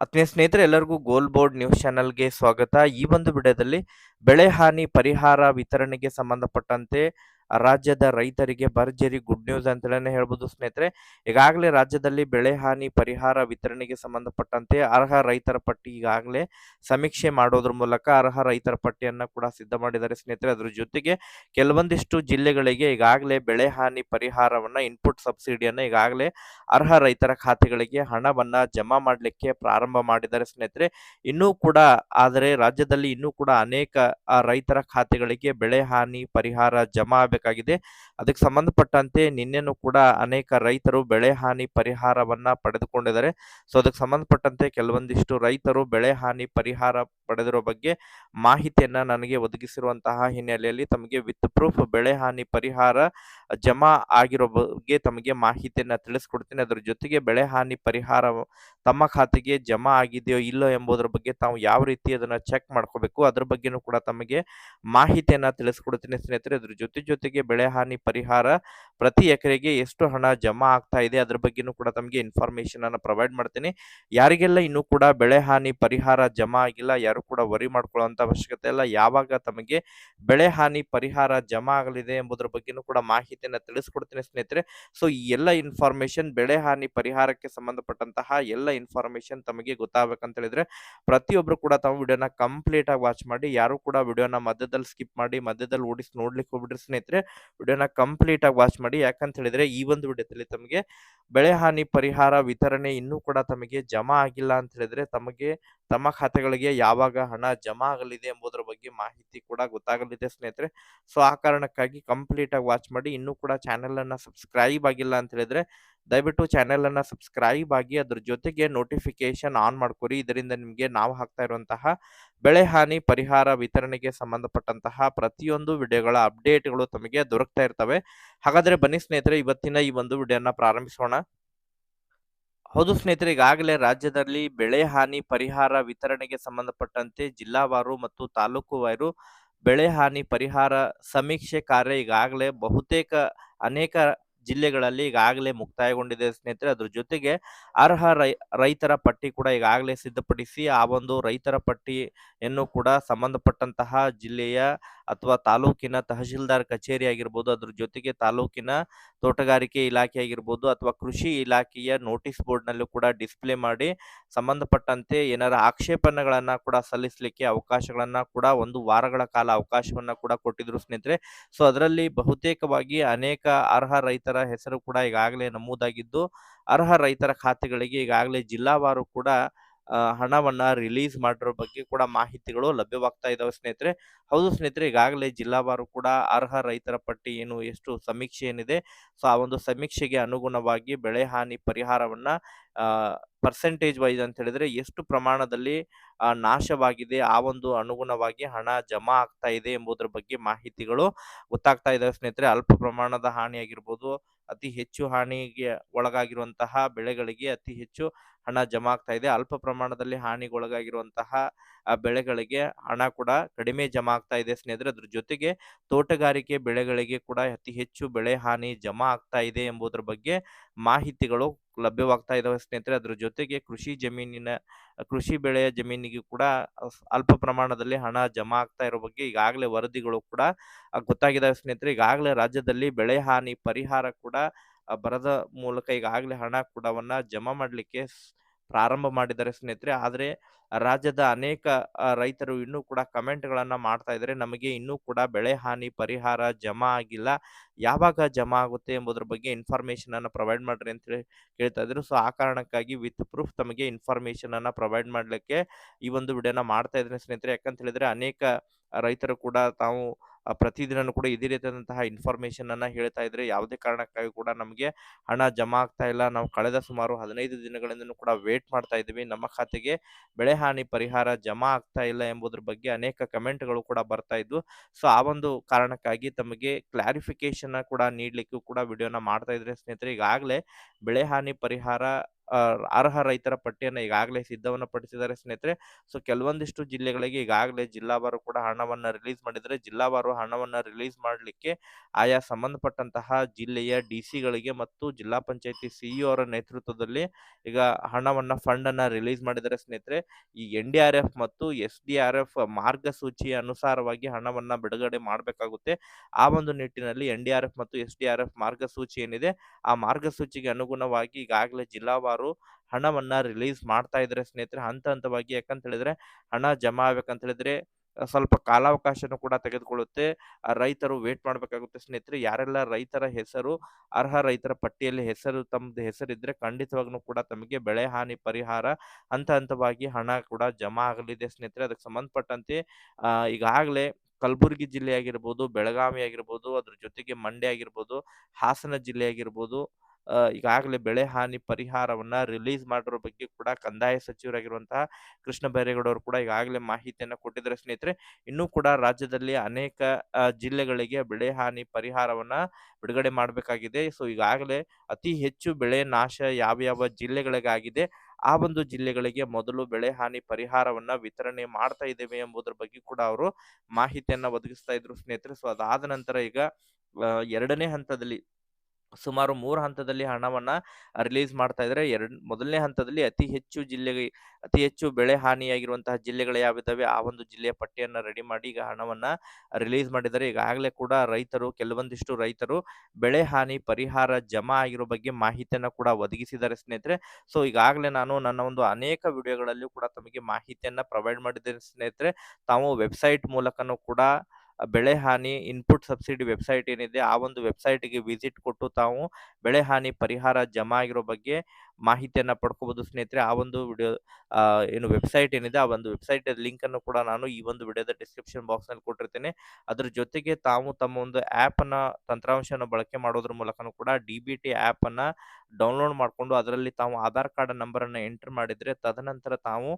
ಆತ್ಮೀಯ ಸ್ನೇಹಿತರೆ, ಎಲ್ಲರಿಗೂ ಗೋಲ್ ಬೋರ್ಡ್ ನ್ಯೂಸ್ ಚಾನೆಲ್ಗೆ ಸ್ವಾಗತ. ಈ ಒಂದು ವಿಡಿಯೋದಲ್ಲಿ ಬೆಳೆ ಹಾನಿ ಪರಿಹಾರ ವಿತರಣೆಗೆ ಸಂಬಂಧಪಟ್ಟಂತೆ ರಾಜ್ಯದ ರೈತರಿಗೆ ಭರ್ಜರಿ ಗುಡ್ ನ್ಯೂಸ್ ಅಂತಲೇ ಹೇಳ್ಬೋದು ಸ್ನೇಹಿತರೆ. ಈಗಾಗಲೇ ರಾಜ್ಯದಲ್ಲಿ ಬೆಳೆ ಹಾನಿ ಪರಿಹಾರ ವಿತರಣೆಗೆ ಸಂಬಂಧಪಟ್ಟಂತೆ ಅರ್ಹ ರೈತರ ಪಟ್ಟಿ ಈಗಾಗಲೇ ಸಮೀಕ್ಷೆ ಮಾಡೋದ್ರ ಮೂಲಕ ಅರ್ಹ ರೈತರ ಪಟ್ಟಿಯನ್ನು ಕೂಡ ಸಿದ್ಧ ಮಾಡಿದ್ದಾರೆ ಸ್ನೇಹಿತರೆ. ಅದರ ಜೊತೆಗೆ ಕೆಲವೊಂದಿಷ್ಟು ಜಿಲ್ಲೆಗಳಿಗೆ ಈಗಾಗಲೇ ಬೆಳೆ ಹಾನಿ ಪರಿಹಾರವನ್ನ ಇನ್ಪುಟ್ ಸಬ್ಸಿಡಿಯನ್ನ ಈಗಾಗಲೇ ಅರ್ಹ ರೈತರ ಖಾತೆಗಳಿಗೆ ಹಣವನ್ನ ಜಮಾ ಮಾಡಲಿಕ್ಕೆ ಪ್ರಾರಂಭ ಮಾಡಿದ್ದಾರೆ ಸ್ನೇಹಿತರೆ. ಇನ್ನೂ ಕೂಡ ಆದರೆ ರಾಜ್ಯದಲ್ಲಿ ಇನ್ನೂ ಕೂಡ ಅನೇಕ ರೈತರ ಖಾತೆಗಳಿಗೆ ಬೆಳೆ ಹಾನಿ ಪರಿಹಾರ ಜಮಾ ಆಗಬೇಕಾಗಿದೆ ಅದಕ್ಕೆ ಸಂಬಂಧಪಟ್ಟಂತೆ ನಿನ್ನೆನೂ ಕೂಡ ಅನೇಕ ರೈತರು ಬೆಳೆ ಹಾನಿ ಪರಿಹಾರವನ್ನ ಪಡೆದುಕೊಂಡಿದ್ದಾರೆ. ಸೊ ಅದಕ್ಕೆ ಸಂಬಂಧಪಟ್ಟಂತೆ ಕೆಲವೊಂದಿಷ್ಟು ರೈತರು ಬೆಳೆ ಹಾನಿ ಪರಿಹಾರ ಪಡೆದಿರೋ ಬಗ್ಗೆ ಮಾಹಿತಿಯನ್ನ ನನಗೆ ಒದಗಿಸಿರುವಂತಹ ಹಿನ್ನೆಲೆಯಲ್ಲಿ ತಮಗೆ ವಿತ್ ಪ್ರೂಫ್ ಬೆಳೆ ಹಾನಿ ಪರಿಹಾರ ಜಮಾ ಆಗಿರೋ ಬಗ್ಗೆ ತಮಗೆ ಮಾಹಿತಿಯನ್ನ ತಿಳಿಸ್ಕೊಡ್ತೀನಿ. ಅದರ ಜೊತೆಗೆ ಬೆಳೆ ಹಾನಿ ಪರಿಹಾರ ತಮ್ಮ ಖಾತೆಗೆ ಜಮಾ ಆಗಿದೆಯೋ ಇಲ್ಲೋ ಎಂಬುದರ ಬಗ್ಗೆ ತಾವು ಯಾವ ರೀತಿ ಅದನ್ನ ಚೆಕ್ ಮಾಡ್ಕೋಬೇಕು ಅದ್ರ ಬಗ್ಗೆನೂ ಕೂಡ ತಮಗೆ ಮಾಹಿತಿಯನ್ನ ತಿಳಿಸ್ಕೊಡ್ತೀನಿ ಸ್ನೇಹಿತರೆ. ಅದ್ರ ಜೊತೆ ಜೊತೆಗೆ ಬೆಳೆ ಹಾನಿ ಪರಿಹಾರ ಪ್ರತಿ ಎಕರೆಗೆ ಎಷ್ಟು ಹಣ ಜಮಾ ಆಗ್ತಾ ಇದೆ ಅದ್ರ ಬಗ್ಗೆನೂ ಕೂಡ ತಮಗೆ ಇನ್ಫಾರ್ಮೇಶನ್ ಅನ್ನ ಪ್ರೊವೈಡ್ ಮಾಡ್ತೀನಿ. ಯಾರಿಗೆಲ್ಲ ಇನ್ನೂ ಕೂಡ ಬೆಳೆ ಹಾನಿ ಪರಿಹಾರ ಜಮಾ ಆಗಿಲ್ಲ, ಯಾರು ಕೂಡ ವರಿ ಮಾಡ್ಕೊಳ್ಳುವಂತ ಅವಶ್ಯಕತೆ ಇಲ್ಲ. ಯಾವಾಗ ತಮಗೆ ಬೆಳೆ ಹಾನಿ ಪರಿಹಾರ ಜಮಾ ಆಗಲಿದೆ ಎಂಬುದರ ಬಗ್ಗೆನೂ ಕೂಡ ಮಾಹಿತಿಯನ್ನು ತಿಳಿಸ್ಕೊಡ್ತೀನಿ ಸ್ನೇಹಿತರೆ. ಸೊ ಈ ಎಲ್ಲ ಇನ್ಫಾರ್ಮೇಶನ್ ಬೆಳೆ ಹಾನಿ ಪರಿಹಾರಕ್ಕೆ ಸಂಬಂಧಪಟ್ಟಂತಹ ಎಲ್ಲ ಇನ್ಫಾರ್ಮೇಶನ್ ತಮಗೆ ಗೊತ್ತಾಗಬೇಕಂತ ಹೇಳಿದ್ರೆ, ಪ್ರತಿಯೊಬ್ರು ಕೂಡ ತಮ್ಮ ವಿಡಿಯೋನ ಕಂಪ್ಲೀಟ್ ಆಗಿ ವಾಚ್ ಮಾಡಿ, ಯಾರು ಕೂಡ ವಿಡಿಯೋನ ಮಧ್ಯದಲ್ಲಿ ಸ್ಕಿಪ್ ಮಾಡಿ, ಮಧ್ಯದಲ್ಲಿ ಓಡಿಸಿ ನೋಡ್ಲಿಕ್ಕೆ ಹೋಗ್ಬಿಡ್ರಿ ಸ್ನೇಹಿತರೆ. ವಿಡಿಯೋನ ಕಂಪ್ಲೀಟ್ ಆಗಿ ವಾಚ್ ಮಾಡಿ. ಯಾಕಂತ ಹೇಳಿದ್ರೆ, ಈ ಒಂದು ವಿಡಿಯೋದಲ್ಲಿ ತಮಗೆ ಬೆಳೆ ಹಾನಿ ಪರಿಹಾರ ವಿತರಣೆ ಇನ್ನೂ ಕೂಡ ತಮಗೆ ಜಮಾ ಆಗಿಲ್ಲ ಅಂತ ಹೇಳಿದ್ರೆ, ತಮಗೆ ತಮ್ಮ ಖಾತೆಗಳಿಗೆ ಯಾವಾಗ ಹಣ ಜಮಾ ಆಗಲಿದೆ ಎಂಬುದರ ಬಗ್ಗೆ ಮಾಹಿತಿ ಕೂಡ ಗೊತ್ತಾಗಲಿದೆ ಸ್ನೇಹಿತರೆ. ಸೊ ಆ ಕಾರಣಕ್ಕಾಗಿ ಕಂಪ್ಲೀಟ್ ಆಗಿ ವಾಚ್ ಮಾಡಿ. ಇನ್ನೂ ಕೂಡ ಚಾನೆಲ್ ಅನ್ನ ಸಬ್ಸ್ಕ್ರೈಬ್ ಆಗಿಲ್ಲ ಅಂತ ಹೇಳಿದ್ರೆ, ದಯವಿಟ್ಟು ಚಾನೆಲ್ ಅನ್ನ ಸಬ್ಸ್ಕ್ರೈಬ್ ಆಗಿ ಅದ್ರ ಜೊತೆಗೆ ನೋಟಿಫಿಕೇಶನ್ ಆನ್ ಮಾಡ್ಕೊರಿ. ಇದರಿಂದ ನಿಮಗೆ ನಾವು ಹಾಕ್ತಾ ಇರುವಂತಹ ಬೆಳೆ ಹಾನಿ, ಪರಿಹಾರ, ವಿತರಣೆಗೆ ಸಂಬಂಧಪಟ್ಟಂತಹ ಪ್ರತಿಯೊಂದು ವಿಡಿಯೋಗಳ ಅಪ್ಡೇಟ್ಗಳು ತಮಗೆ ದೊರಕ್ತಾ ಇರ್ತವೆ. ಹಾಗಾದ್ರೆ ಬನ್ನಿ ಸ್ನೇಹಿತರೆ, ಇವತ್ತಿನ ಈ ಒಂದು ವಿಡಿಯೋನ ಪ್ರಾರಂಭಿಸೋಣ. ಹೌದು ಸ್ನೇಹಿತರೆ, ಈಗಾಗಲೇ ರಾಜ್ಯದಲ್ಲಿ ಬೆಳೆ ಹಾನಿ ಪರಿಹಾರ ವಿತರಣೆಗೆ ಸಂಬಂಧಪಟ್ಟಂತೆ ಜಿಲ್ಲಾವಾರು ಮತ್ತು ತಾಲೂಕುವಾರು ಬೆಳೆ ಹಾನಿ ಪರಿಹಾರ ಸಮೀಕ್ಷೆ ಕಾರ್ಯ ಈಗಾಗಲೇ ಬಹುತೇಕ ಅನೇಕ ಜಿಲ್ಲೆಗಳಲ್ಲಿ ಈಗಾಗಲೇ ಮುಕ್ತಾಯಗೊಂಡಿದೆ ಸ್ನೇಹಿತರೆ. ಅದ್ರ ಜೊತೆಗೆ ಅರ್ಹ ರೈತರ ಪಟ್ಟಿ ಕೂಡ ಈಗಾಗಲೇ ಸಿದ್ಧಪಡಿಸಿ, ಆ ಒಂದು ರೈತರ ಪಟ್ಟಿಯನ್ನು ಕೂಡ ಸಂಬಂಧಪಟ್ಟಂತಹ ಜಿಲ್ಲೆಯ ಅಥವಾ ತಾಲೂಕಿನ ತಹಶೀಲ್ದಾರ್ ಕಚೇರಿ ಆಗಿರ್ಬೋದು, ಅದ್ರ ಜೊತೆಗೆ ತಾಲೂಕಿನ ತೋಟಗಾರಿಕೆ ಇಲಾಖೆ ಆಗಿರ್ಬೋದು ಅಥವಾ ಕೃಷಿ ಇಲಾಖೆಯ ನೋಟಿಸ್ ಬೋರ್ಡ್ನಲ್ಲೂ ಕೂಡ ಡಿಸ್ಪ್ಲೇ ಮಾಡಿ ಸಂಬಂಧಪಟ್ಟಂತೆ ಏನಾರ ಆಕ್ಷೇಪಣೆಗಳನ್ನು ಕೂಡ ಸಲ್ಲಿಸಲಿಕ್ಕೆ ಅವಕಾಶಗಳನ್ನು ಕೂಡ ಒಂದು ವಾರಗಳ ಕಾಲ ಅವಕಾಶವನ್ನು ಕೂಡ ಕೊಟ್ಟಿದ್ರು ಸ್ನೇಹಿತರೆ. ಸೊ, ಅದರಲ್ಲಿ ಬಹುತೇಕವಾಗಿ ಅನೇಕ ಅರ್ಹ ರೈತರ ಹೆಸರು ಕೂಡ ಈಗಾಗಲೇ ನಮೂದಾಗಿದ್ದು, ಅರ್ಹ ರೈತರ ಖಾತೆಗಳಿಗೆ ಈಗಾಗಲೇ ಜಿಲ್ಲಾವಾರು ಕೂಡ ಹಣವನ್ನ ರಿಲೀಸ್ ಮಾಡಿರೋ ಬಗ್ಗೆ ಕೂಡ ಮಾಹಿತಿಗಳು ಲಭ್ಯವಾಗ್ತಾ ಇದಾವೆ ಸ್ನೇಹಿತರೆ. ಹೌದು ಸ್ನೇಹಿತರೆ, ಈಗಾಗಲೇ ಜಿಲ್ಲಾವಾರು ಕೂಡ ಅರ್ಹ ರೈತರ ಪಟ್ಟಿ ಏನು ಎಷ್ಟು ಸಮೀಕ್ಷೆ ಏನಿದೆ, ಸೊ ಆ ಒಂದು ಸಮೀಕ್ಷೆಗೆ ಅನುಗುಣವಾಗಿ ಬೆಳೆ ಹಾನಿ ಪರಿಹಾರವನ್ನ ಪರ್ಸೆಂಟೇಜ್ ವೈಸ್ ಅಂತ ಹೇಳಿದ್ರೆ ಎಷ್ಟು ಪ್ರಮಾಣದಲ್ಲಿ ನಾಶವಾಗಿದೆ, ಆ ಒಂದು ಅನುಗುಣವಾಗಿ ಹಣ ಜಮಾ ಆಗ್ತಾ ಇದೆ ಎಂಬುದರ ಬಗ್ಗೆ ಮಾಹಿತಿಗಳು ಗೊತ್ತಾಗ್ತಾ ಇದಾವೆ ಸ್ನೇಹಿತರೆ. ಅಲ್ಪ ಪ್ರಮಾಣದ ಹಾನಿಯಾಗಿರ್ಬೋದು, ಅತಿ ಹೆಚ್ಚು ಹಾನಿಗೆ ಒಳಗಾಗಿರುವಂತಹ ಬೆಳೆಗಳಿಗೆ ಅತಿ ಹೆಚ್ಚು ಹಣ ಜಮಾ ಆಗ್ತಾ ಇದೆ. ಅಲ್ಪ ಪ್ರಮಾಣದಲ್ಲಿ ಹಾನಿಗೊಳಗಾಗಿರುವಂತಹ ಬೆಳೆಗಳಿಗೆ ಹಣ ಕೂಡ ಕಡಿಮೆ ಜಮಾ ಆಗ್ತಾ ಇದೆ ಸ್ನೇಹಿತರೆ. ಅದ್ರ ಜೊತೆಗೆ ತೋಟಗಾರಿಕೆ ಬೆಳೆಗಳಿಗೆ ಕೂಡ ಅತಿ ಹೆಚ್ಚು ಬೆಳೆ ಹಾನಿ ಜಮಾ ಆಗ್ತಾ ಇದೆ ಎಂಬುದರ ಬಗ್ಗೆ ಮಾಹಿತಿಗಳು ಲಭ್ಯವಾಗ್ತಾ ಇದಾವೆ ಸ್ನೇಹಿತರೆ. ಅದ್ರ ಜೊತೆಗೆ ಕೃಷಿ ಜಮೀನಿನ, ಕೃಷಿ ಬೆಳೆಯ ಜಮೀನಿಗೆ ಕೂಡ ಅಲ್ಪ ಪ್ರಮಾಣದಲ್ಲಿ ಹಣ ಜಮಾ ಆಗ್ತಾ ಇರೋ ಬಗ್ಗೆ ಈಗಾಗಲೇ ವರದಿಗಳು ಕೂಡ ಗೊತ್ತಾಗಿದ್ದಾವೆ ಸ್ನೇಹಿತರೆ. ಈಗಾಗಲೇ ರಾಜ್ಯದಲ್ಲಿ ಬೆಳೆ ಹಾನಿ ಪರಿಹಾರ ಕೂಡ ಬರದ ಮೂಲಕ ಈಗಾಗಲೇ ಹಣ ಕೂಡವನ್ನ ಜಮಾ ಮಾಡಲಿಕ್ಕೆ ಪ್ರಾರಂಭ ಮಾಡಿದ್ದಾರೆ ಸ್ನೇಹಿತರೆ. ಆದರೆ ರಾಜ್ಯದ ಅನೇಕ ರೈತರು ಇನ್ನೂ ಕೂಡ ಕಮೆಂಟ್ಗಳನ್ನು ಮಾಡ್ತಾ ಇದ್ದಾರೆ. ನಮಗೆ ಇನ್ನೂ ಕೂಡ ಬೆಳೆ ಹಾನಿ, ಪರಿಹಾರ ಜಮಾ ಆಗಿಲ್ಲ. ಯಾವಾಗ ಜಮಾ ಆಗುತ್ತೆ ಎಂಬುದರ ಬಗ್ಗೆ ಇನ್ಫಾರ್ಮೇಷನನ್ನು ಪ್ರೊವೈಡ್ ಮಾಡ್ರಿ ಅಂತ ಹೇಳ್ತಾ ಇದ್ರು. ಸೊ, ಆ ಕಾರಣಕ್ಕಾಗಿ ವಿತ್ ಪ್ರೂಫ್ ತಮಗೆ ಇನ್ಫಾರ್ಮೇಷನನ್ನು ಪ್ರೊವೈಡ್ ಮಾಡಲಿಕ್ಕೆ ಈ ಒಂದು ವಿಡಿಯೋನ ಮಾಡ್ತಾ ಇದ್ದೀನಿ ಸ್ನೇಹಿತರೆ. ಯಾಕಂತ ಹೇಳಿದ್ರೆ ಅನೇಕ ರೈತರು ಕೂಡ ತಾವು ಆ, ಪ್ರತಿದಿನನೂ ಕೂಡ ಇದೇ ರೀತಿಯಾದಂತಹ ಇನ್ಫಾರ್ಮೇಶನ್ ಅನ್ನ ಹೇಳ್ತಾ ಇದ್ರೆ ಯಾವುದೇ ಕಾರಣಕ್ಕಾಗಿ ಕೂಡ ನಮಗೆ ಹಣ ಜಮಾ ಆಗ್ತಾ ಇಲ್ಲ. ನಾವು ಕಳೆದ ಸುಮಾರು ಹದಿನೈದು ದಿನಗಳಿಂದನೂ ಕೂಡ ವೇಟ್ ಮಾಡ್ತಾ ಇದ್ದೀವಿ. ನಮ್ಮ ಖಾತೆಗೆ ಬೆಳೆ ಹಾನಿ ಪರಿಹಾರ ಜಮಾ ಆಗ್ತಾ ಇಲ್ಲ ಎಂಬುದ್ರ ಬಗ್ಗೆ ಅನೇಕ ಕಮೆಂಟ್ಗಳು ಕೂಡ ಬರ್ತಾ ಇದ್ವು. ಸೊ ಆ ಒಂದು ಕಾರಣಕ್ಕಾಗಿ ತಮಗೆ ಕ್ಲಾರಿಫಿಕೇಶನ್ ಕೂಡ ನೀಡಲಿಕ್ಕೂ ಕೂಡ ವಿಡಿಯೋನ ಮಾಡ್ತಾ ಇದ್ರೆ ಸ್ನೇಹಿತರೆ ಈಗಾಗಲೇ ಬೆಳೆ ಹಾನಿ ಪರಿಹಾರ ಅರ್ಹ ರೈತರ ಪಟ್ಟಿಯನ್ನು ಈಗಾಗಲೇ ಸಿದ್ಧವನ್ನು ಪಡಿಸಿದ್ದಾರೆ ಸ್ನೇಹಿತರೆ. ಸೊ ಕೆಲವೊಂದಿಷ್ಟು ಜಿಲ್ಲೆಗಳಿಗೆ ಈಗಾಗಲೇ ಜಿಲ್ಲಾವಾರು ಕೂಡ ಹಣವನ್ನ ರಿಲೀಸ್ ಮಾಡಿದರೆ ಜಿಲ್ಲಾವಾರು ಹಣವನ್ನ ರಿಲೀಸ್ ಮಾಡಲಿಕ್ಕೆ ಆಯಾ ಸಂಬಂಧಪಟ್ಟಂತಹ ಜಿಲ್ಲೆಯ ಡಿ ಸಿಗಳಿಗೆ ಮತ್ತು ಜಿಲ್ಲಾ ಪಂಚಾಯತಿ ಸಿಇಒ ಅವರ ನೇತೃತ್ವದಲ್ಲಿ ಈಗ ಹಣವನ್ನ ಫಂಡ್ ಅನ್ನ ರಿಲೀಸ್ ಮಾಡಿದರೆ ಸ್ನೇಹಿತರೆ. ಈ ಎನ್ ಡಿ ಆರ್ ಎಫ್ ಮತ್ತು ಎಸ್ ಡಿ ಆರ್ ಎಫ್ ಮಾರ್ಗಸೂಚಿಯ ಅನುಸಾರವಾಗಿ ಹಣವನ್ನ ಬಿಡುಗಡೆ ಮಾಡಬೇಕಾಗುತ್ತೆ. ಆ ಒಂದು ನಿಟ್ಟಿನಲ್ಲಿ ಎನ್ ಡಿ ಆರ್ ಎಫ್ ಮತ್ತು ಎಸ್ ಡಿ ಆರ್ ಎಫ್ ಮಾರ್ಗಸೂಚಿ ಏನಿದೆ, ಆ ಮಾರ್ಗಸೂಚಿಗೆ ಅನುಗುಣವಾಗಿ ಈಗಾಗಲೇ ಜಿಲ್ಲಾವಾರು ಹಣವನ್ನ ರಿಲೀಸ್ ಮಾಡ್ತಾ ಇದ್ರೆ ಸ್ನೇಹಿತರೆ, ಹಂತ ಹಂತವಾಗಿ. ಯಾಕಂತ ಹೇಳಿದ್ರೆ ಹಣ ಜಮಾ ಆಗ್ಬೇಕಂತ ಹೇಳಿದ್ರೆ ಸ್ವಲ್ಪ ಕಾಲಾವಕಾಶನು ಕೂಡ ತೆಗೆದುಕೊಳ್ಳುತ್ತೆ. ರೈತರು ವೇಟ್ ಮಾಡಬೇಕಾಗುತ್ತೆ ಸ್ನೇಹಿತರೆ. ಯಾರೆಲ್ಲ ರೈತರ ಹೆಸರು, ಅರ್ಹ ರೈತರ ಪಟ್ಟಿಯಲ್ಲಿ ಹೆಸರು ತಮ್ಮದು ಹೆಸರಿದ್ರೆ ಖಂಡಿತವಾಗ್ಲೂ ಕೂಡ ತಮಗೆ ಬೆಳೆ ಹಾನಿ ಪರಿಹಾರ ಹಂತ ಹಂತವಾಗಿ ಹಣ ಕೂಡ ಜಮಾ ಆಗಲಿದೆ ಸ್ನೇಹಿತರೆ. ಅದಕ್ಕೆ ಸಂಬಂಧಪಟ್ಟಂತೆ ಈಗಾಗಲೇ ಕಲಬುರಗಿ ಜಿಲ್ಲೆ ಆಗಿರ್ಬೋದು, ಬೆಳಗಾವಿ ಆಗಿರ್ಬೋದು, ಅದ್ರ ಜೊತೆಗೆ ಮಂಡ್ಯ ಆಗಿರ್ಬೋದು, ಹಾಸನ ಜಿಲ್ಲೆ ಆಗಿರ್ಬೋದು ಈಗಾಗಲೇ ಬೆಳೆ ಹಾನಿ ಪರಿಹಾರವನ್ನ ರಿಲೀಸ್ ಮಾಡಿರೋ ಬಗ್ಗೆ ಕೂಡ ಕಂದಾಯ ಸಚಿವರಾಗಿರುವಂತಹ ಕೃಷ್ಣ ಬೈರೇಗೌಡ ಅವರು ಕೂಡ ಈಗಾಗಲೇ ಮಾಹಿತಿಯನ್ನ ಕೊಟ್ಟಿದ್ದಾರೆ ಸ್ನೇಹಿತರೆ. ಇನ್ನೂ ಕೂಡ ರಾಜ್ಯದಲ್ಲಿ ಅನೇಕ ಜಿಲ್ಲೆಗಳಿಗೆ ಬೆಳೆ ಹಾನಿ ಪರಿಹಾರವನ್ನ ಬಿಡುಗಡೆ ಮಾಡಬೇಕಾಗಿದೆ. ಸೊ, ಈಗಾಗಲೇ ಅತಿ ಹೆಚ್ಚು ಬೆಳೆ ನಾಶ ಯಾವ ಯಾವ ಜಿಲ್ಲೆಗಳಿಗಾಗಿದೆ, ಆ ಒಂದು ಜಿಲ್ಲೆಗಳಿಗೆ ಮೊದಲು ಬೆಳೆ ಹಾನಿ ಪರಿಹಾರವನ್ನ ವಿತರಣೆ ಮಾಡ್ತಾ ಇದ್ದೇವೆ ಎಂಬುದರ ಬಗ್ಗೆ ಕೂಡ ಅವರು ಮಾಹಿತಿಯನ್ನ ಒದಗಿಸ್ತಾ ಇದ್ರು ಸ್ನೇಹಿತರೆ. ಸೊ, ಅದಾದ ನಂತರ ಈಗ ಎರಡನೇ ಹಂತದಲ್ಲಿ ಸುಮಾರು ಮೂರು ಹಂತದಲ್ಲಿ ಹಣವನ್ನ ರಿಲೀಸ್ ಮಾಡ್ತಾ ಇದ್ರೆ ಎರಡ್, ಮೊದಲನೇ ಹಂತದಲ್ಲಿ ಅತಿ ಹೆಚ್ಚು ಜಿಲ್ಲೆಗೆ, ಅತಿ ಹೆಚ್ಚು ಬೆಳೆ ಹಾನಿಯಾಗಿರುವಂತಹ ಜಿಲ್ಲೆಗಳು ಯಾವಿದಾವೆ ಆ ಒಂದು ಜಿಲ್ಲೆಯ ಪಟ್ಟಿಯನ್ನ ರೆಡಿ ಮಾಡಿ ಈಗ ಹಣವನ್ನ ರಿಲೀಸ್ ಮಾಡಿದ್ದಾರೆ ಈಗಾಗಲೇ ಕೂಡ ರೈತರು, ಕೆಲವೊಂದಿಷ್ಟು ರೈತರು ಬೆಳೆ ಹಾನಿ ಪರಿಹಾರ ಜಮಾ ಆಗಿರೋ ಬಗ್ಗೆ ಮಾಹಿತಿಯನ್ನ ಕೂಡ ಒದಗಿಸಿದ್ದಾರೆ ಸ್ನೇಹಿತರೆ. ಸೊ, ಈಗಾಗಲೇ ನಾನು ನನ್ನ ಒಂದು ಅನೇಕ ವಿಡಿಯೋಗಳಲ್ಲಿ ಕೂಡ ತಮಗೆ ಮಾಹಿತಿಯನ್ನ ಪ್ರೊವೈಡ್ ಮಾಡಿದ್ದೇನೆ ಸ್ನೇಹಿತರೆ. ತಾವು ವೆಬ್ಸೈಟ್ ಮೂಲಕನೂ ಕೂಡ ಬೆಳೆ ಹಾನಿ ಇನ್ಪುಟ್ ಸಬ್ಸಿಡಿ ವೆಬ್ಸೈಟ್ ಏನಿದೆ ಆ ಒಂದು ವೆಬ್ಸೈಟ್ಗೆ ವಿಸಿಟ್ ಕೊಟ್ಟು ತಾವು ಬೆಳೆ ಹಾನಿ ಪರಿಹಾರ ಜಮಾ ಆಗಿರೋ ಬಗ್ಗೆ ಮಾಹಿತಿಯನ್ನ ಪಡ್ಕೋಬಹುದು ಸ್ನೇಹಿತರೆ. ಆ ಒಂದು ವಿಡಿಯೋ ಏನು ವೆಬ್ಸೈಟ್ ಏನಿದೆ, ಆ ಒಂದು ವೆಬ್ಸೈಟ್ ಲಿಂಕ್ ಅನ್ನು ಕೂಡ ನಾನು ಈ ಒಂದು ವಿಡಿಯೋದ ಡಿಸ್ಕ್ರಿಪ್ಷನ್ ಬಾಕ್ಸ್ನಲ್ಲಿ ಕೊಟ್ಟಿರ್ತೇನೆ. ಅದ್ರ ಜೊತೆಗೆ ತಾವು ತಮ್ಮ ಒಂದು ಆ್ಯಪ್ ಅನ್ನ ತಂತ್ರಾಂಶವನ್ನು ಬಳಕೆ ಮಾಡೋದ್ರ ಮೂಲಕನೂ ಕೂಡ ಡಿ ಬಿ ಟಿ ಆ್ಯಪ್ ಅನ್ನ ಡೌನ್ಲೋಡ್ ಮಾಡಿಕೊಂಡು ಅದರಲ್ಲಿ ತಾವು ಆಧಾರ್ ಕಾರ್ಡ್ ನಂಬರ್ ಅನ್ನು ಎಂಟರ್ ಮಾಡಿದ್ರೆ ತದನಂತರ ತಾವು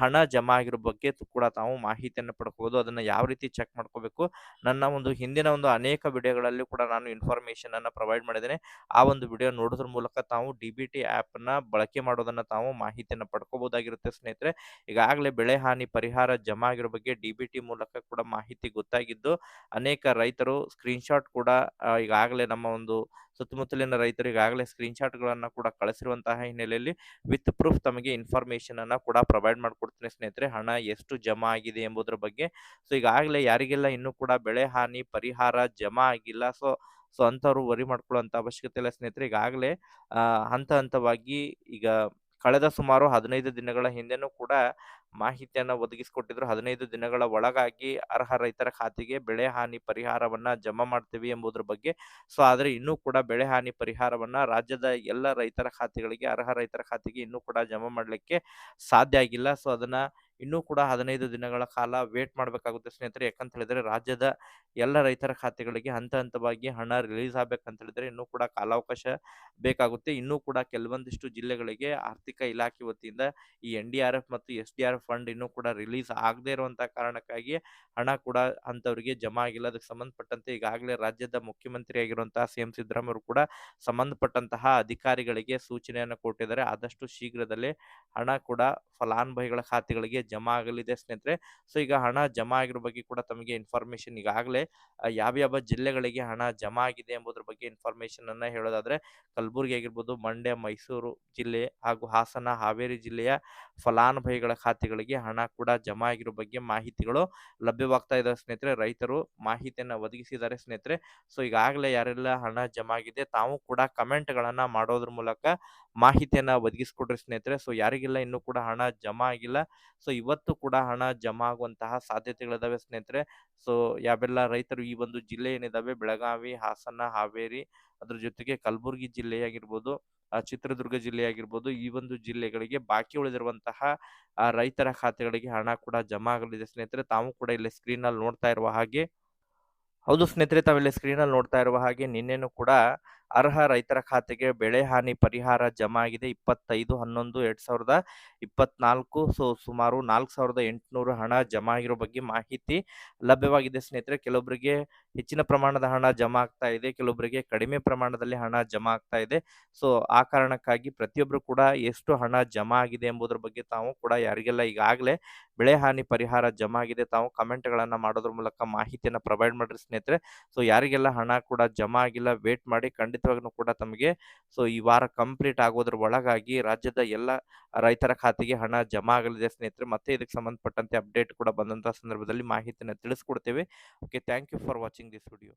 ಹಣ ಜಮಾ ಆಗಿರೋ ಬಗ್ಗೆ ಕೂಡ ತಾವು ಮಾಹಿತಿಯನ್ನು ಪಡ್ಕೋಬಹುದು ಅದನ್ನ ಯಾವ ರೀತಿ ಚೆಕ್ ಮಾಡ್ಕೋಬೇಕು? ನನ್ನ ಒಂದು ಹಿಂದಿನ ಒಂದು ಅನೇಕ ವಿಡಿಯೋಗಳಲ್ಲಿ ಕೂಡ ನಾನು ಇನ್ಫಾರ್ಮೇಶನ್ ಅನ್ನ ಪ್ರೊವೈಡ್ ಮಾಡಿದ್ದೇನೆ. ಆ ಒಂದು ವಿಡಿಯೋ ನೋಡೋದ್ರ ಮೂಲಕ ತಾವು ಡಿ ಬಿ ಟಿ ಆ್ಯಪ್ ಅನ್ನ ಬಳಕೆ ಮಾಡೋದನ್ನ ತಾವು ಮಾಹಿತಿಯನ್ನ ಪಡ್ಕೋಬಹುದಾಗಿರುತ್ತೆ ಸ್ನೇಹಿತರೆ. ಈಗಾಗಲೇ ಬೆಳೆ ಹಾನಿ ಪರಿಹಾರ ಜಮಾ ಆಗಿರೋ ಬಗ್ಗೆ ಡಿಬಿಟಿ ಮೂಲಕ ಕೂಡ ಮಾಹಿತಿ ಗೊತ್ತಾಗಿದ್ದು, ಅನೇಕ ರೈತರು ಸ್ಕ್ರೀನ್ಶಾಟ್ ಕೂಡ ಈಗಾಗಲೇ ನಮ್ಮ ಒಂದು ಸುತ್ತಮುತ್ತಲಿನ ರೈತರು ಈಗಾಗಲೇ ಸ್ಕ್ರೀನ್ಶಾಟ್ಗಳನ್ನ ಕೂಡ ಕಳಿಸಿರುವಂತಹ ಹಿನ್ನೆಲೆಯಲ್ಲಿ ವಿತ್ ಪ್ರೂಫ್ ತಮಗೆ ಇನ್ಫಾರ್ಮೇಶನ್ ಅನ್ನ ಕೂಡ ಪ್ರೊವೈಡ್ ಮಾಡಿಕೊಡ್ತೀನಿ ಸ್ನೇಹಿತರೆ. ಹಣ ಎಷ್ಟು ಜಮಾ ಆಗಿದೆ ಎಂಬುದರ ಬಗ್ಗೆ. ಸೊ ಈಗಾಗಲೇ ಯಾರಿಗೆಲ್ಲ ಇನ್ನೂ ಕೂಡ ಬೆಳೆ ಹಾನಿ, ಪರಿಹಾರ ಜಮಾ ಆಗಿಲ್ಲ. ಸೊ ಸೊ ಅಂಥವ್ರು ವರಿ ಮಾಡ್ಕೊಳ್ಳುವಂತ ಅವಶ್ಯಕತೆ ಇಲ್ಲ ಸ್ನೇಹಿತರೆ. ಈಗಾಗಲೇ ಹಂತ ಹಂತವಾಗಿ ಈಗ ಕಳೆದ ಸುಮಾರು ಹದಿನೈದು ದಿನಗಳ ಹಿಂದೆನೂ ಕೂಡ ಮಾಹಿತಿಯನ್ನು ಒದಗಿಸಿಕೊಟ್ಟಿದ್ರು. ಹದಿನೈದು ದಿನಗಳ ಒಳಗಾಗಿ ಅರ್ಹ ರೈತರ ಖಾತೆಗೆ ಬೆಳೆ ಹಾನಿ ಪರಿಹಾರವನ್ನ ಜಮಾ ಮಾಡ್ತೀವಿ ಎಂಬುದರ ಬಗ್ಗೆ. ಸೊ, ಆದರೆ ಇನ್ನೂ ಕೂಡ ಬೆಳೆ ಹಾನಿ ಪರಿಹಾರವನ್ನ ರಾಜ್ಯದ ಎಲ್ಲ ರೈತರ ಖಾತೆಗಳಿಗೆ, ಅರ್ಹ ರೈತರ ಖಾತೆಗೆ ಇನ್ನೂ ಕೂಡ ಜಮಾ ಮಾಡಲಿಕ್ಕೆ ಸಾಧ್ಯ ಆಗಿಲ್ಲ. ಸೊ, ಅದನ್ನ ಇನ್ನೂ ಕೂಡ ಹದಿನೈದು ದಿನಗಳ ಕಾಲ ವೇಟ್ ಮಾಡಬೇಕಾಗುತ್ತೆ ಸ್ನೇಹಿತರೆ. ಯಾಕಂತ ಹೇಳಿದ್ರೆ ರಾಜ್ಯದ ಎಲ್ಲ ರೈತರ ಖಾತೆಗಳಿಗೆ ಹಂತ ಹಂತವಾಗಿ ಹಣ ರಿಲೀಸ್ ಆಗ್ಬೇಕಂತ ಹೇಳಿದ್ರೆ ಇನ್ನೂ ಕೂಡ ಕಾಲಾವಕಾಶ ಬೇಕಾಗುತ್ತೆ. ಇನ್ನೂ ಕೂಡ ಕೆಲವೊಂದಿಷ್ಟು ಜಿಲ್ಲೆಗಳಿಗೆ ಆರ್ಥಿಕ ಇಲಾಖೆ ವತಿಯಿಂದ ಈ ಎನ್ ಡಿ ಆರ್ ಎಫ್ ಮತ್ತು ಎಸ್ ಡಿ ಆರ್ ಫಂಡ್ ಇನ್ನೂ ಕೂಡ ರಿಲೀಸ್ ಆಗದೇ ಇರುವಂತಹ ಕಾರಣಕ್ಕಾಗಿ ಹಣ ಕೂಡ ಅಂತವರಿಗೆ ಜಮಾ ಆಗಿಲ್ಲ. ಅದಕ್ಕೆ ಸಂಬಂಧಪಟ್ಟಂತೆ ಈಗಾಗಲೇ ರಾಜ್ಯದ ಮುಖ್ಯಮಂತ್ರಿ ಆಗಿರುವಂತಹ ಸಿ ಎಂ ಸಿದ್ದರಾಮಯ್ಯ ಕೂಡ ಸಂಬಂಧಪಟ್ಟಂತಹ ಅಧಿಕಾರಿಗಳಿಗೆ ಸೂಚನೆಯನ್ನು ಕೊಟ್ಟಿದ್ದಾರೆ. ಆದಷ್ಟು ಶೀಘ್ರದಲ್ಲೇ ಹಣ ಕೂಡ ಫಲಾನುಭವಿಗಳ ಖಾತೆಗಳಿಗೆ ಜಮಾ ಆಗಲಿದೆ ಸ್ನೇಹಿತರೆ. ಸೊ ಈಗ ಹಣ ಜಮಾ ಆಗಿರೋ ಬಗ್ಗೆ ಕೂಡ ತಮಗೆ ಇನ್ಫಾರ್ಮೇಶನ್ ಈಗಾಗಲೇ ಯಾವ ಯಾವ ಜಿಲ್ಲೆಗಳಿಗೆ ಹಣ ಜಮಾ ಆಗಿದೆ ಎಂಬುದ್ರ ಬಗ್ಗೆ ಇನ್ಫಾರ್ಮೇಶನ್ ಅನ್ನ ಹೇಳೋದಾದ್ರೆ, ಕಲಬುರಗಿ ಆಗಿರ್ಬೋದು, ಮಂಡ್ಯ, ಮೈಸೂರು ಜಿಲ್ಲೆ ಹಾಗೂ ಹಾಸನ, ಹಾವೇರಿ ಜಿಲ್ಲೆಯ ಫಲಾನುಭವಿಗಳ ಖಾತೆಗಳಿಗೆ ಹಣ ಕೂಡ ಜಮಾ ಆಗಿರೋ ಬಗ್ಗೆ ಮಾಹಿತಿಗಳು ಲಭ್ಯವಾಗ್ತಾ ಇದಾವೆ ಸ್ನೇಹಿತರೆ. ರೈತರು ಮಾಹಿತಿಯನ್ನು ಒದಗಿಸಿದ್ದಾರೆ ಸ್ನೇಹಿತರೆ. ಸೊ ಈಗಾಗಲೇ ಯಾರೆಲ್ಲ ಹಣ ಜಮಾ ಆಗಿದೆ, ತಾವು ಕೂಡ ಕಮೆಂಟ್ಗಳನ್ನು ಮಾಡೋದ್ರ ಮೂಲಕ ಮಾಹಿತಿಯನ್ನ ಒದಗಿಸ್ಕೊಡ್ರಿ ಸ್ನೇಹಿತರೆ. ಸೊ, ಯಾರಿಗೆಲ್ಲ, ಇನ್ನು ಕೂಡ ಹಣ ಜಮಾ ಆಗಿಲ್ಲ. ಸೊ, ಇವತ್ತು ಕೂಡ ಹಣ ಜಮಾ ಆಗುವಂತಹ ಸಾಧ್ಯತೆಗಳಿದಾವೆ ಸ್ನೇಹಿತರೆ. ಸೊ, ಯಾವೆಲ್ಲ ರೈತರು ಈ ಒಂದು ಜಿಲ್ಲೆ ಏನಿದಾವೆ? ಬೆಳಗಾವಿ, ಹಾಸನ, ಹಾವೇರಿ, ಅದ್ರ ಜೊತೆಗೆ ಕಲಬುರಗಿ ಜಿಲ್ಲೆಯಾಗಿರ್ಬೋದು ಚಿತ್ರದುರ್ಗ ಜಿಲ್ಲೆಯಾಗಿರ್ಬೋದು, ಈ ಒಂದು ಜಿಲ್ಲೆಗಳಿಗೆ ಬಾಕಿ ಉಳಿದಿರುವಂತಹ ರೈತರ ಖಾತೆಗಳಿಗೆ ಹಣ ಕೂಡ ಜಮಾ ಆಗಲಿದೆ ಸ್ನೇಹಿತರೆ. ತಾವು ಕೂಡ ಇಲ್ಲಿ ಸ್ಕ್ರೀನ್ ಅಲ್ಲಿ ನೋಡ್ತಾ ಇರುವ ಹಾಗೆ. ಹೌದು ಸ್ನೇಹಿತರೆ, ತಾವೆಲ್ಲ ಸ್ಕ್ರೀನ್ ಅಲ್ಲಿ ನೋಡ್ತಾ ಇರುವ ಹಾಗೆ ನಿನ್ನೆನೂ ಕೂಡ ಅರ್ಹ ರೈತರ ಖಾತೆಗೆ ಬೆಳೆ ಹಾನಿ ಪರಿಹಾರ ಜಮಾ ಆಗಿದೆ ಇಪ್ಪತ್ತೈದು, ಹನ್ನೊಂದು, ಎರಡ್ ಸಾವಿರದ ಇಪ್ಪತ್ನಾಲ್ಕು, ಸೊ, ಸುಮಾರು ನಾಲ್ಕು ಸಾವಿರದ ಎಂಟುನೂರು ಹಣ ಜಮಾ ಆಗಿರೋ ಬಗ್ಗೆ ಮಾಹಿತಿ ಲಭ್ಯವಾಗಿದೆ. ಸ್ನೇಹಿತರೆ ಕೆಲವೊಬ್ಬರಿಗೆ ಹೆಚ್ಚಿನ ಪ್ರಮಾಣದ ಹಣ ಜಮಾ ಆಗ್ತಾ ಇದೆ ಕೆಲವೊಬ್ಬರಿಗೆ ಕಡಿಮೆ ಪ್ರಮಾಣದಲ್ಲಿ ಹಣ ಜಮಾ ಆಗ್ತಾ ಇದೆ. ಸೊ, ಆ ಕಾರಣಕ್ಕಾಗಿ ಪ್ರತಿಯೊಬ್ಬರು ಕೂಡ ಎಷ್ಟು ಹಣ ಜಮಾ ಆಗಿದೆ ಎಂಬುದರ ಬಗ್ಗೆ ತಾವು ಕೂಡ ಯಾರಿಗೆಲ್ಲ ಈಗಾಗಲೇ ಬೆಳೆ ಹಾನಿ ಪರಿಹಾರ ಜಮಾ ಆಗಿದೆ ತಾವು ಕಮೆಂಟ್ಗಳನ್ನು ಮಾಡೋದ್ರ ಮೂಲಕ ಮಾಹಿತಿಯನ್ನು ಪ್ರೊವೈಡ್ ಮಾಡ್ರಿ ಸ್ನೇಹಿತರೆ. ಸೊ, ಯಾರಿಗೆಲ್ಲ ಹಣ ಕೂಡ ಜಮಾ ಆಗಿಲ್ಲ, ವೇಟ್ ಮಾಡಿ ಖಂಡಿತವಾಗ್ಲೂ ಕೂಡ ತಮಗೆ, ಸೊ ಈ ವಾರ ಕಂಪ್ಲೀಟ್ ಆಗೋದ್ರ ಒಳಗಾಗಿ ರಾಜ್ಯದ ಎಲ್ಲ ರೈತರ ಖಾತೆಗೆ ಹಣ ಜಮಾ ಆಗಲಿದೆ ಸ್ನೇಹಿತರೆ. ಮತ್ತೆ ಇದಕ್ಕೆ ಸಂಬಂಧಪಟ್ಟಂತೆ ಅಪ್ಡೇಟ್ ಕೂಡ ಬಂದಂತಹ ಸಂದರ್ಭದಲ್ಲಿ ಮಾಹಿತಿಯನ್ನು ತಿಳಿಸ್ಕೊಡ್ತೇವೆ. Okay thank you for watching this video